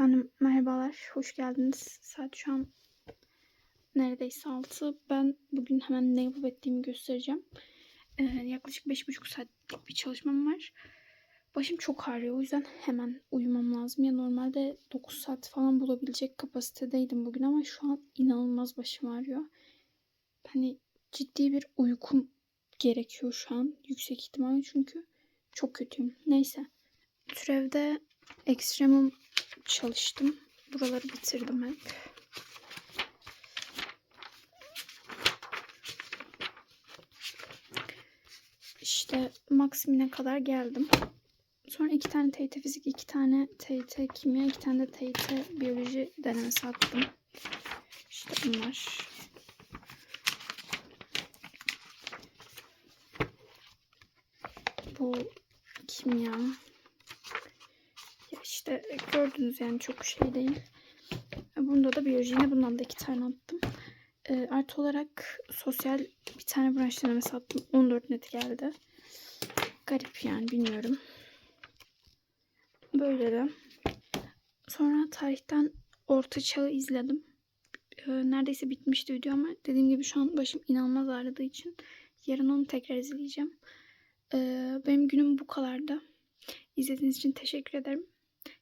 Efendim merhabalar, hoş geldiniz. Saat şu an neredeyse 6. Ben bugün hemen ne yapıp ettiğimi göstereceğim. Ee, yaklaşık 5,5 saatlik bir çalışmam var. Başım çok ağrıyor o yüzden hemen uyumam lazım. Ya normalde 9 saat falan bulabilecek kapasitedeydim bugün ama şu an inanılmaz başım ağrıyor. Hani ciddi bir uykum gerekiyor şu an yüksek ihtimalle çünkü çok kötüyüm. Neyse. Türevde ekstremum çalıştım. Buraları bitirdim hep. İşte maksimine kadar geldim. Sonra iki tane TYT fizik, iki tane TYT kimya, iki tane de TYT biyoloji denemesi attım. İşte bunlar. Bu kimya. İşte gördünüz yani çok şey değil. Bunda da biyoloji yine bundan da iki tane attım. E, artı olarak sosyal bir tane branş denemesi attım. 14 net geldi. Garip yani bilmiyorum. Böyle de. Sonra tarihten Orta Çağ'ı izledim. E, neredeyse bitmişti video ama dediğim gibi şu an başım inanılmaz ağrıdığı için yarın onu tekrar izleyeceğim. E, benim günüm bu kadardı. İzlediğiniz için teşekkür ederim.